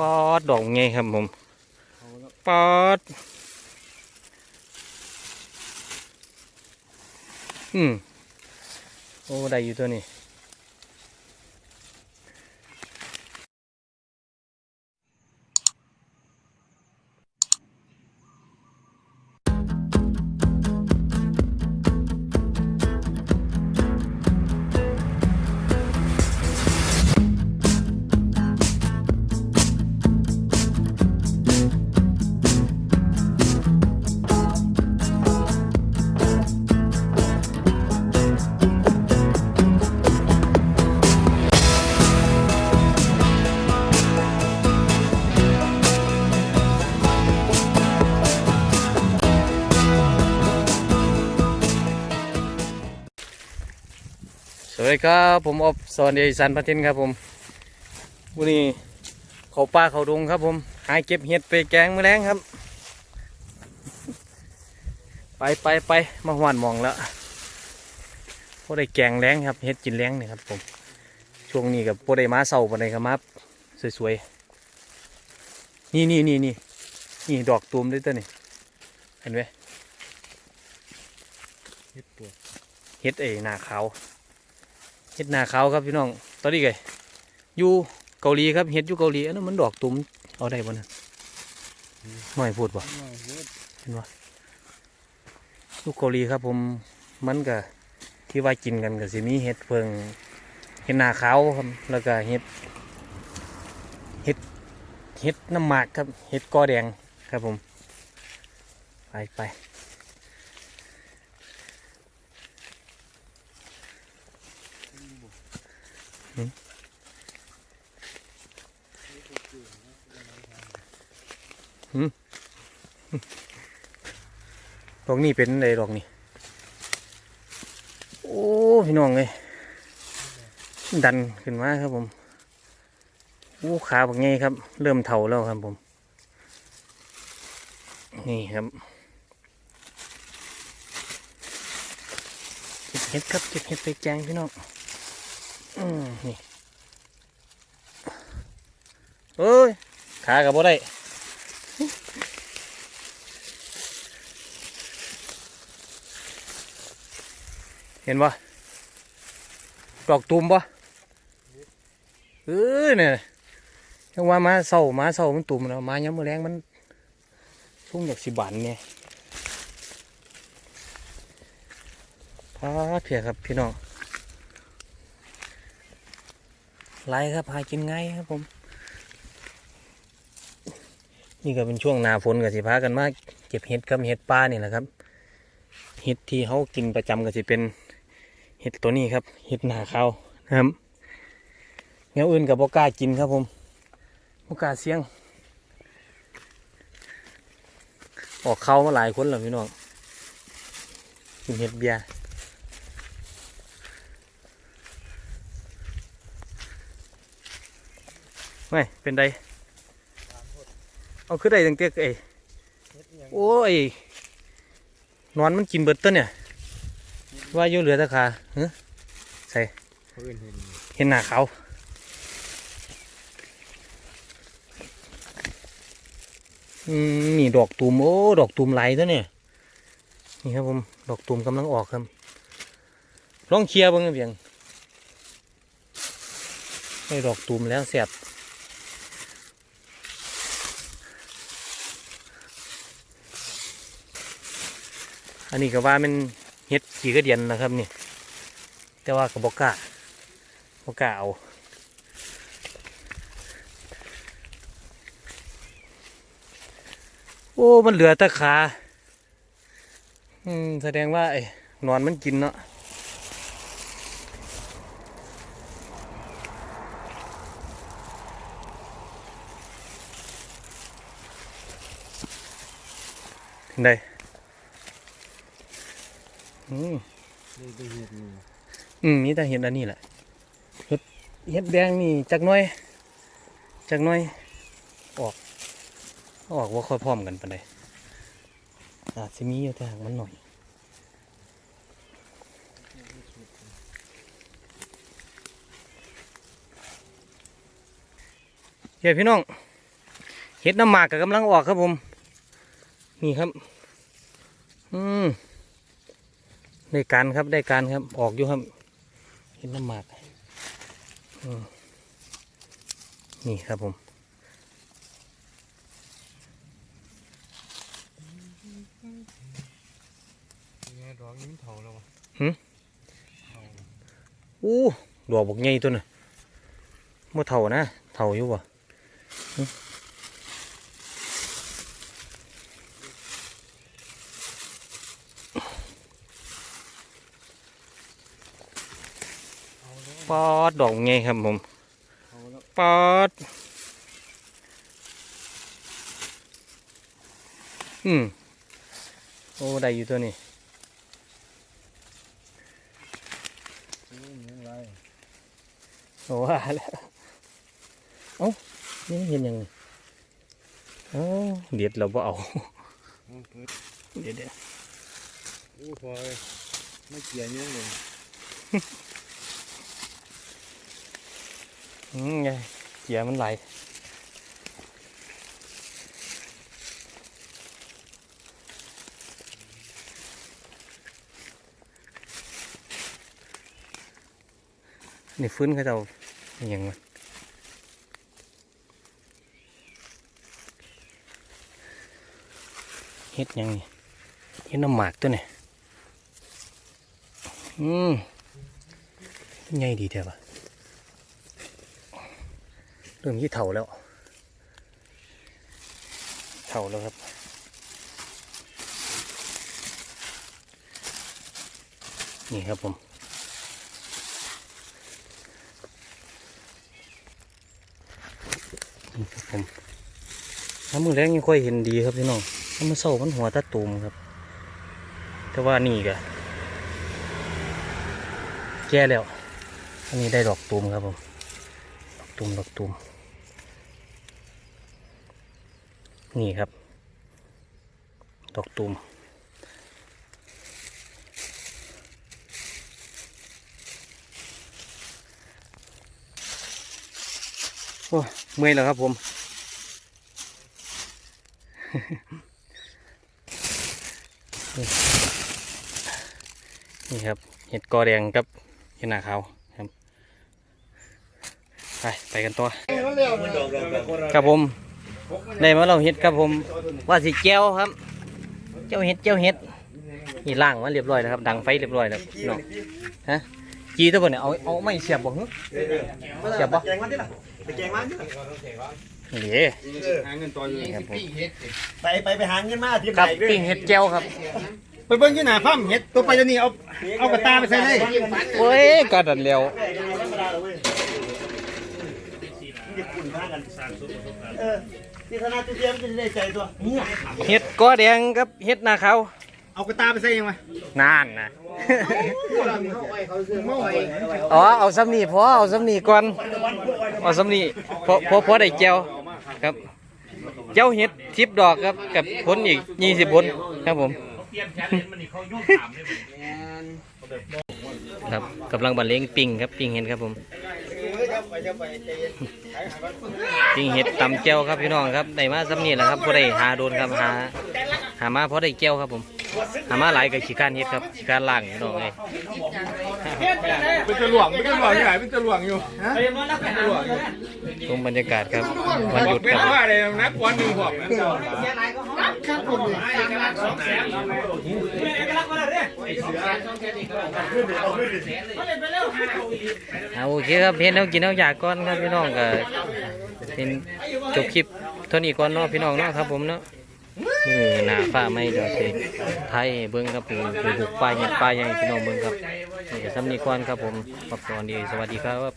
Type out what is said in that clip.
ปอดดอกไงครับผมปอดอืมโอ้ได้อยู่ตัวนี้ วัสดีครับผมอบสอนเดชสันพัทินครับผมวันนี้เขาป่าเขาดงครับผมหาเก็บเห็ดไปแกงมือแรงครับ ไปไปไปมาหวานมองแล้วพอได้แกงแรงครับเห็ดกินแรงนี่ครับผมช่วงนี้กับพอได้มาเศร้าปนใดครับมาสวยๆนี่นี่นี่นี่นี่ดอกตูมด้วยตัวนี่เห็นไหมเฮ็ดตัวเห็ดเอ้หน้าขาว ห็ดหนาขาวครับพี่น้อง ตอนนี้ไงอยู่เกาหลีครับเห็ดอยู่เกาหลีอันนั้นมันดอกตุ่มเอาได้บ่นะไม่พูดบ่น้อยเฮ็ดอยู่เกาหลีครับผมมันก็ที่ว่ากินกันก็สิมีเห็ดเพิงเห็ดหนาขาวครับแล้วก็เห็ดเห็ดเห็ดน้ำหมากครับเห็ดกอแดงครับผม ไปไป ดอกนี้เป็นอะไรดอกนี้ โอ้พี่น้องเลยดันขึ้นมาครับผมโอ้ขาแบบไงครับ เริ่มเถาแล้วครับผม นี่ครับเก็บเห็ดครับเก็บเห็ดไปแกงพี่น้อง อืมนี่ เอ้ยขากับบ่ได้เห็นปะดอกตูมปะเออเนี่ยยังว่ามาเศร้ามาเศร้ามันตุ่มแล้วมาย้ำมือแรงมันช่วงอกสิบันเนี่ยพาเพียครับพี่น้องไล่ครับหากินง่ายครับผม นี่ก็เป็นช่วงหนาฝนกับสิพากันมากเก็บเห็ดกับเห็ดป่านี่แหละครับเห็ดที่เขากินประจำก็สิเป็นเห็ดตัวนี้ครับเห็ดหนาขาวนะครับแนวอื่นกับบก้ากินครับผมบก้าเสียง ออกเข้ามาหลายคนแล้วพี่น้องกินเห็ดเบียร์ไม่เป็นไร เอาขึ้นได้ตั้งแต่ไอ้เฮ็ดหยังโอ้ยนอนมันกินเบิดตัวเนี่ย ว่าอยู่เหลือแตะขาเฮ้ใส่เขาเอิ้นเห็นเห็นหน้าเขาวอืมนี่ดอกตูมโอ้ดอกตูมไหลตัวเนี่ยนี่ครับผมดอกตูมกำลังออกครับลองเคลียร์เบ้างเพียงได้ดอกตูมแล้วเสียบ อันนี้ก็ว่ามันเฮ็ดขี่กระเดียนนะครับนี่ แต่ว่ากับบกล้าบกล้าเอาโอ้ มันเหลือต่ขา อืม แสดงว่าไอ้นอนมันกินเนาะได้ อืมเลยไปเฮ็ดนี่อืมนี่แต่เห็ดอันนี้แหละเห็ดเห็ดแดงนี่จักหน้อยจักหน้อย ออกออกว่าค่อยพร้อมกันปานใดอาจสิมีอยู่แต่หางมันหน่อยเฮ้ยพี่น้องเห็ดน้ำหมากก็กำลังออกครับผม นี่ครับ อืม ได้การครับได้การครับ ออกอยู่ครับเห็ดน้ำหมากอืมนี่ครับผมไงดอกนี้เถาแล้ววะอู้ดอกบกใหญ่ตัวน่ะมื่เท่านะเท่าอยู่บ่หึ เอาแล้ว ปอดดอกใหญ่ครับผมเอาแล้วปอดอืมโอ้ได้อยู่ตัวนี้โอ้ยยังไรโอ้ว่าแล้วเอ้านี่มันเห็นยังไงเอ้าเด็ดเราบ่เอาเอาเปิดเดี๋ยวเดี๋ยวโอ้พอเลยไม่เกี่ยยังเลย อืมไงเจียมันไหลนี่ฟื้นเขาจะเอาย่างมันเฮ็ดยังนี่เฮ็ดน้ำหมากตัวนี่อืมใหญ่ดีแท้ปะ เริ่มยี่เถาแล้ว เถาแล้วครับ นี่ครับผมนี่ครับผมน้ำมือแรงยังค่อยเห็นดีครับพี่น้องน้ำมันเศร้ามันหัวตาตูมครับ แต่ว่านี่ก็แก่แล้ว อันนี้ได้ดอกตูมครับผม ดอกตูมดอกตูม นี่ครับ ดอกตูมโอ้เมื่อยแล้วครับผม นี่ครับ เห็ดกอแดงกับเห็ดหนาขาวครับ ไป ไปกันตัวครับผม ได้มาเราเห็ดครับผมว่าสิแก้วครับ เจ้าเห็ดเจ้าเห็ดนี่ล่างมาเรียบร้อยแล้วครับดังไฟเรียบร้อยแล้วพี่น้องฮะจีตัวบนเนี่ยเอาเอาไม่เสียบบ่ฮึเสียบบ่แกงมันดิล่ะไปแกงมันดิล่ะนี่หาเงินต่ออยู่ครับผมไปไปไปหาเงินมาที่ครับไหนด้วยปิ้งเห็ดแก้วครับไปเบิ้งที่หน้าฟั่มเห็ดตัวไปจะนี่เอาเอากระตาไปใส่เลยโอ้ยกระดันแล้วญี่ปุ่นพากันเออ ที่ธนาตุเทียมจะได้ใจตัวเนี่ยเห็ดกอแดงกับเห็ดหนาขาวเอากระตาไปใส่ยังไงนานนะอ๋อเอาซ้ำนี่พอเอาซ้ำนี่ก่อนเอาซ้ำนี่พอพอพอได้แก้วครับเจ้าเห็ดทิพดอกครับกับผลอีกยี่สิบผลครับผมครับกำลังบรรเลงปิงครับปิงเห็ดครับผม ปิงเห็ดตำแก้วครับพี่น้องครับได้มาซ้ำนี่แหละครับพอได้หาโดนครับหาหามาพอได้แก้วครับผมหามาหลายกับขี้การเห็ดครับขี้การล่างพี่น้องเลยเป็นจะหลวงเป็นจะหลวงอยู่ไหนเป็นจะหลวงอยู่ฮะชมบรรยากาศครับวันหยุดเป็นครับว่าอะไรนักวันหนึ่ง พวกนั้นเอาโอเคครับเห็นแล้วกินแล้วอยากก่อนครับพี่น้องก็เป็นจบคลิปเท่านี้ก่อนเนาะพี่น้องเนาะครับผมเนาะมือหน้าฟ้าไม่ดี๋ยวสิไทยเบิ้งครับผมไปบุกป่าเห็ดป่ายยังพี่น้องเบิ้งครับนี่ก็สำนี้ก่อนครับผมขอบสวัสดีสวัสดีครับ